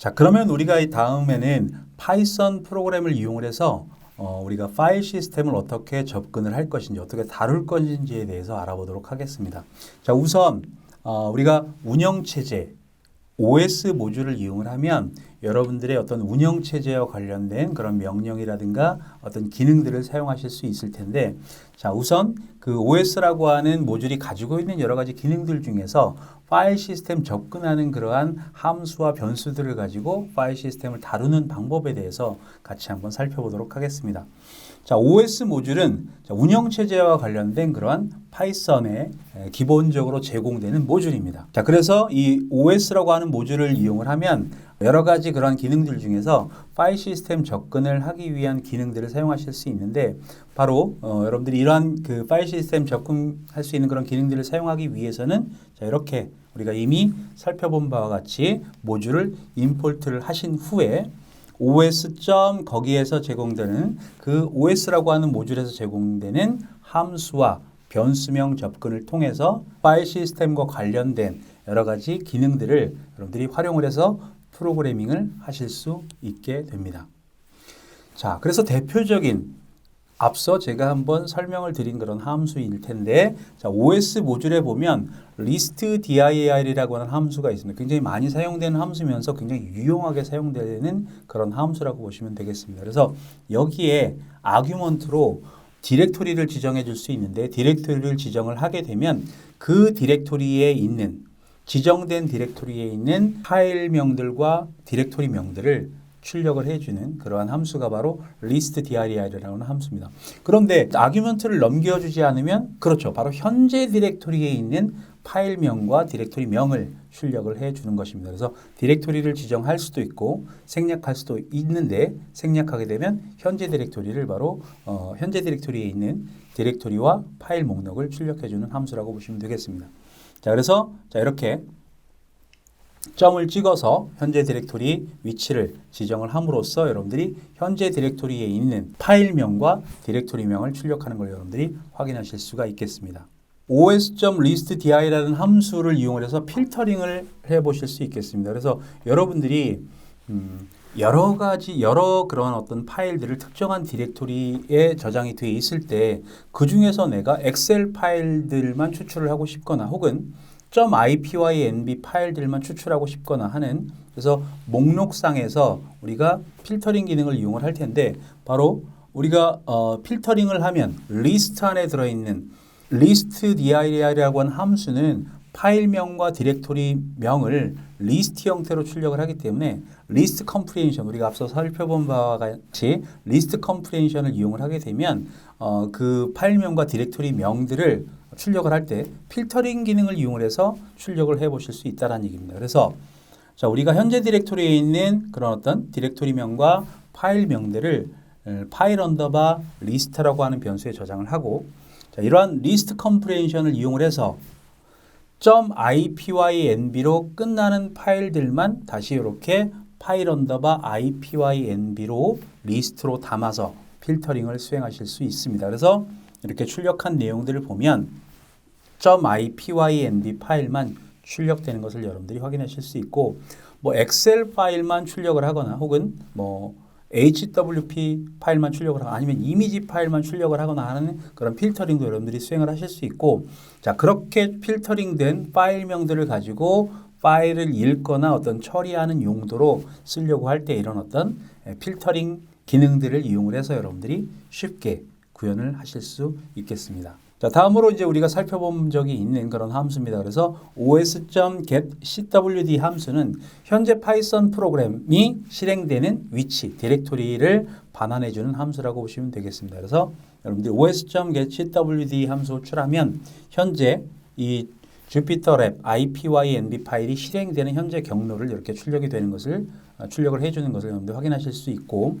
자, 그러면 우리가 이 다음에는 파이썬 프로그램을 이용을 해서 어, 우리가 파일 시스템을 어떻게 접근을 할 것인지, 어떻게 다룰 것인지에 대해서 알아보도록 하겠습니다. 자, 우선 어, 우리가 운영체제, OS 모듈을 이용을 하면 여러분들의 어떤 운영 체제와 관련된 그런 명령이라든가 어떤 기능들을 사용하실 수 있을 텐데 자 우선 그 OS라고 하는 모듈이 가지고 있는 여러 가지 기능들 중에서 파일 시스템 접근하는 그러한 함수와 변수들을 가지고 파일 시스템을 다루는 방법에 대해서 같이 한번 살펴보도록 하겠습니다. 자, OS 모듈은 운영 체제와 관련된 그러한 파이썬에 기본적으로 제공되는 모듈입니다. 자, 그래서 이 OS라고 하는 모듈을 이용을 하면 여러 가지 그런 기능들 중에서 파일 시스템 접근을 하기 위한 기능들을 사용하실 수 있는데 바로 어, 여러분들이 이러한 그 파일 시스템 접근할 수 있는 그런 기능들을 사용하기 위해서는 자, 이렇게 우리가 이미 살펴본 바와 같이 모듈을 임포트를 하신 후에 OS. 거기에서 제공되는 그 OS라고 하는 모듈에서 제공되는 함수와 변수명 접근을 통해서 파일 시스템과 관련된 여러 가지 기능들을 여러분들이 활용을 해서 프로그래밍을 하실 수 있게 됩니다. 자, 그래서 대표적인 앞서 제가 한번 설명을 드린 그런 함수일 텐데 자, OS 모듈에 보면 list dir이라고 하는 함수가 있습니다. 굉장히 많이 사용되는 함수면서 굉장히 유용하게 사용되는 그런 함수라고 보시면 되겠습니다. 그래서 여기에 아규먼트로 디렉토리를 지정해 줄 수 있는데 디렉토리를 지정을 하게 되면 그 디렉토리에 있는 지정된 디렉토리에 있는 파일명들과 디렉토리 명들을 출력을 해주는 그러한 함수가 바로 list dir이라는 함수입니다. 그런데 아규먼트를 넘겨주지 않으면 그렇죠. 바로 현재 디렉토리에 있는 파일명과 디렉토리 명을 출력을 해주는 것입니다. 그래서 디렉토리를 지정할 수도 있고 생략할 수도 있는데 생략하게 되면 현재 디렉토리를 바로 어, 현재 디렉토리에 있는 디렉토리와 파일 목록을 출력해주는 함수라고 보시면 되겠습니다. 자, 그래서 자 이렇게 점을 찍어서 현재 디렉토리 위치를 지정을 함으로써 여러분들이 현재 디렉토리에 있는 파일명과 디렉토리명을 출력하는 걸 여러분들이 확인하실 수가 있겠습니다. os.listdir라는 함수를 이용을 해서 필터링을 해 보실 수 있겠습니다. 그래서 여러분들이 음, 여러 가지 여러 그런 어떤 파일들을 특정한 디렉토리에 저장이 되어 있을 때 그 중에서 내가 엑셀 파일들만 추출을 하고 싶거나 혹은 .ipynb 파일들만 추출하고 싶거나 하는 그래서 목록상에서 우리가 필터링 기능을 이용을 할 텐데 바로 우리가 어, 필터링을 하면 리스트 안에 들어있는 리스트 dir이라고 하는 함수는 파일명과 디렉토리 명을 리스트 형태로 출력을 하기 때문에 리스트 컴프레hen션 우리가 앞서 살펴본 바와 같이 리스트 컴프레hen션을 이용을 하게 되면 어, 그 파일명과 디렉토리 명들을 출력을 할 때 필터링 기능을 이용을 해서 출력을 해 보실 수 있다는 얘기입니다. 그래서 자, 우리가 현재 디렉토리에 있는 그런 어떤 디렉토리명과 파일명들을 파일 언더바 리스트라고 하는 변수에 저장을 하고 자, 이러한 리스트 컴프레hen션을 이용을 해서 .ipynb로 끝나는 파일들만 다시 이렇게 파일 언더바 ipynb로 리스트로 담아서 필터링을 수행하실 수 있습니다. 그래서 이렇게 출력한 내용들을 보면 .ipynb 파일만 출력되는 것을 여러분들이 확인하실 수 있고 뭐 엑셀 파일만 출력을 하거나 혹은 뭐 HWP 파일만 출력을 하거나 아니면 이미지 파일만 출력을 하거나 하는 그런 필터링도 여러분들이 수행을 하실 수 있고 자 그렇게 필터링된 파일명들을 가지고 파일을 읽거나 어떤 처리하는 용도로 쓰려고 할 때 이런 어떤 필터링 기능들을 이용을 해서 여러분들이 쉽게 구현을 하실 수 있겠습니다. 자, 다음으로 이제 우리가 살펴본 적이 있는 그런 함수입니다. 그래서 os.getcwd 함수는 현재 파이썬 프로그램이 실행되는 위치, 디렉토리를 반환해 주는 함수라고 보시면 되겠습니다. 그래서 여러분들 os.getcwd 함수 호출하면 현재 이 주피터 랩 ipynb 파일이 실행되는 현재 경로를 이렇게 출력이 되는 것을 어, 출력을 해 주는 것을 여러분들 확인하실 수 있고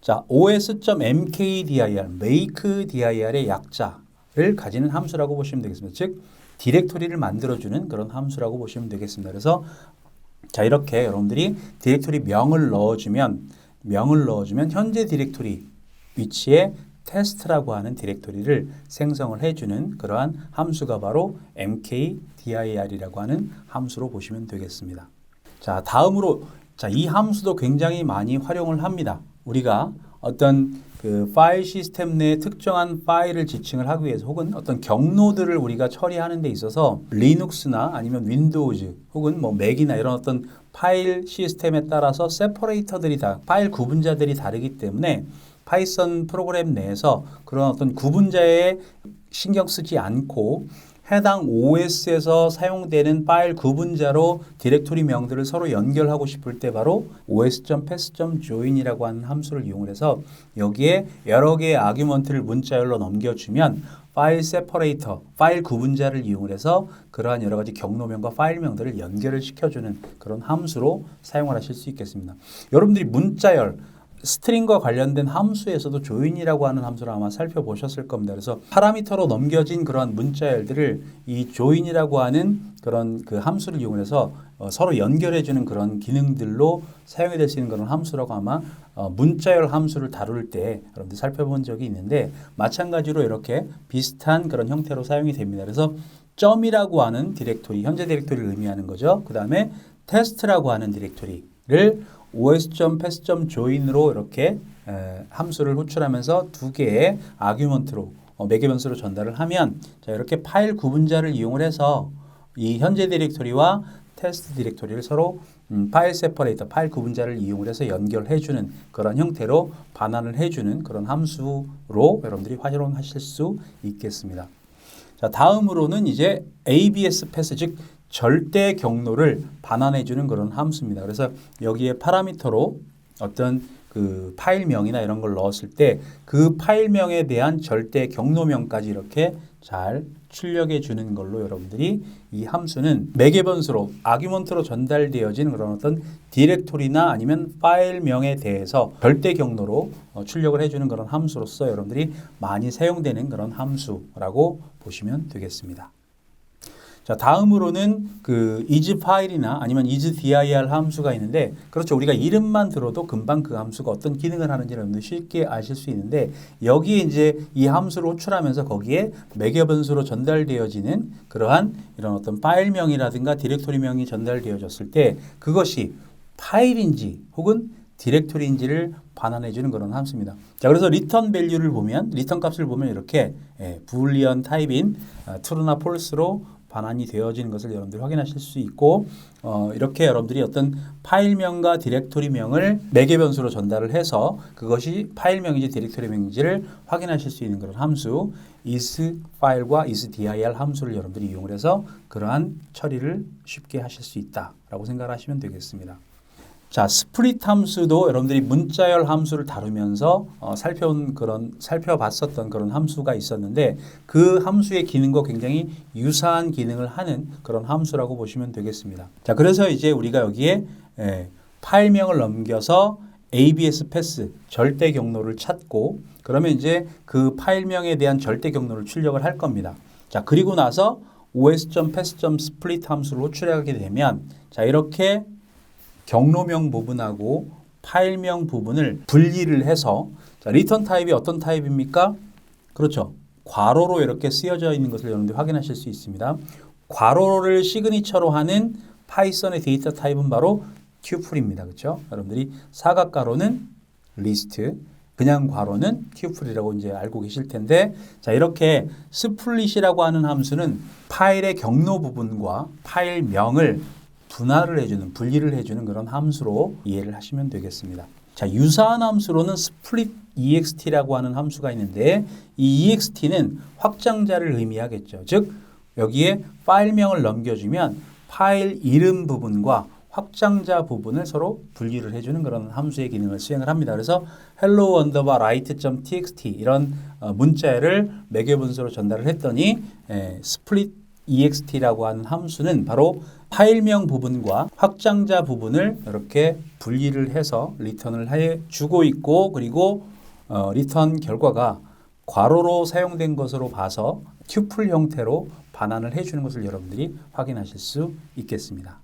자, os.mkdir, makedir의 약자 를 가지는 함수라고 보시면 되겠습니다. 즉, 디렉토리를 만들어주는 그런 함수라고 보시면 되겠습니다. 그래서 자, 이렇게 여러분들이 디렉토리 명을 넣어주면, 명을 넣어주면 현재 디렉토리 위치에 테스트라고 하는 디렉토리를 생성을 해주는 그러한 함수가 바로 mkdir이라고 하는 함수로 보시면 되겠습니다. 자, 다음으로 자, 이 함수도 굉장히 많이 활용을 합니다. 우리가 어떤 그 파일 시스템 내 특정한 파일을 지칭을 하기 위해서 혹은 어떤 경로들을 우리가 처리하는 데 있어서 리눅스나 아니면 윈도우즈 혹은 뭐 맥이나 이런 어떤 파일 시스템에 따라서 세퍼레이터들이 다 파일 구분자들이 다르기 때문에 파이썬 프로그램 내에서 그런 어떤 구분자에 신경 쓰지 않고 해당 OS에서 사용되는 파일 구분자로 디렉토리 명들을 서로 연결하고 싶을 때 바로 os.path.join이라고 하는 함수를 이용을 해서 여기에 여러 개의 아규먼트를 문자열로 넘겨주면 파일 세퍼레이터, 파일 구분자를 이용을 해서 그러한 여러 가지 경로명과 파일명들을 연결을 시켜주는 그런 함수로 사용을 하실 수 있겠습니다. 여러분들이 문자열, 스트링과 관련된 함수에서도 조인이라고 하는 함수를 아마 살펴보셨을 겁니다. 그래서 파라미터로 넘겨진 그러한 문자열들을 이 조인이라고 하는 그런 그 함수를 이용해서 어, 서로 연결해주는 그런 기능들로 사용이 될 수 있는 그런 함수라고 아마 어, 문자열 함수를 다룰 때 여러분들 살펴본 적이 있는데 마찬가지로 이렇게 비슷한 그런 형태로 사용이 됩니다. 그래서 점이라고 하는 디렉토리, 현재 디렉토리를 의미하는 거죠. 그 다음에 테스트라고 하는 디렉토리를 os.path.join으로 이렇게 에, 함수를 호출하면서 두 개의 아규먼트로 어, 매개 변수로 전달을 하면 자, 이렇게 파일 구분자를 이용을 해서 이 현재 디렉토리와 테스트 디렉토리를 서로 음, 파일 세퍼레이터, 파일 구분자를 이용을 해서 연결해주는 그런 형태로 반환을 해주는 그런 함수로 여러분들이 활용하실 수 있겠습니다. 자, 다음으로는 이제 ABS 패스, 즉 절대 경로를 반환해 주는 그런 함수입니다. 그래서 여기에 파라미터로 어떤 그 파일명이나 이런 걸 넣었을 때 그 파일명에 대한 절대 경로명까지 이렇게 잘 출력해 주는 걸로 여러분들이 이 함수는 매개변수로 아규먼트로 전달되어진 그런 어떤 디렉토리나 아니면 파일명에 대해서 절대 경로로 어, 출력을 해주는 그런 함수로서 여러분들이 많이 사용되는 그런 함수라고 보시면 되겠습니다. 자, 다음으로는 그 is 파일이나 아니면 is dir 함수가 있는데 그렇죠. 우리가 이름만 들어도 금방 그 함수가 어떤 기능을 하는지 여러분들 쉽게 아실 수 있는데 여기에 이제 이 함수를 호출하면서 거기에 매개 변수로 전달되어지는 그러한 이런 어떤 파일명이라든가 디렉토리명이 전달되어졌을 때 그것이 파일인지 혹은 디렉토리인지를 반환해 주는 그런 함수입니다. 자, 그래서 리턴 밸류를 보면 리턴 값을 보면 이렇게 예, 불리언 타입인 어, true나 false로 반환이 되어지는 것을 여러분들이 확인하실 수 있고 어, 이렇게 여러분들이 어떤 파일명과 디렉토리명을 매개 변수로 전달을 해서 그것이 파일명인지 디렉토리명인지를 확인하실 수 있는 그런 함수 is 파일과 is dir 함수를 여러분들이 이용을 해서 그러한 처리를 쉽게 하실 수 있다라고 생각하시면 되겠습니다. 자, 스프릿 함수도 여러분들이 문자열 함수를 다루면서 어, 살펴온 그런 살펴봤었던 그런 함수가 있었는데 그 함수의 기능과 굉장히 유사한 기능을 하는 그런 함수라고 보시면 되겠습니다. 자, 그래서 이제 우리가 여기에 예, 파일명을 넘겨서 ABS 패스 절대 경로를 찾고 그러면 이제 그 파일명에 대한 절대 경로를 출력을 할 겁니다. 자, 그리고 나서 os.path.split 함수를 호출하게 되면 자, 이렇게 경로명 부분하고 파일명 부분을 분리를 해서 자, 리턴 타입이 어떤 타입입니까? 그렇죠. 괄호로 이렇게 쓰여져 있는 것을 여러분들 확인하실 수 있습니다. 괄호를 시그니처로 하는 파이썬의 데이터 타입은 바로 튜플입니다. 그렇죠? 여러분들이 사각가로는 리스트, 그냥 괄호는 튜플이라고 이제 알고 계실 텐데 자 이렇게 스플릿이라고 하는 함수는 파일의 경로 부분과 파일명을 분할을 해주는 분리를 해주는 그런 함수로 이해를 하시면 되겠습니다. 자 유사한 함수로는 split ext라고 하는 함수가 있는데 이 ext는 확장자를 의미하겠죠. 즉 여기에 파일명을 넘겨주면 파일 이름 부분과 확장자 부분을 서로 분리를 해주는 그런 함수의 기능을 수행을 합니다. 그래서 hello underbar write.txt 이런 어, 문자를 매개 분수로 전달을 했더니 에, split ext라고 하는 함수는 바로 파일명 부분과 확장자 부분을 이렇게 분리를 해서 리턴을 해 주고 있고 그리고 어, 리턴 결과가 괄호로 사용된 것으로 봐서 튜플 형태로 반환을 해주는 것을 여러분들이 확인하실 수 있겠습니다.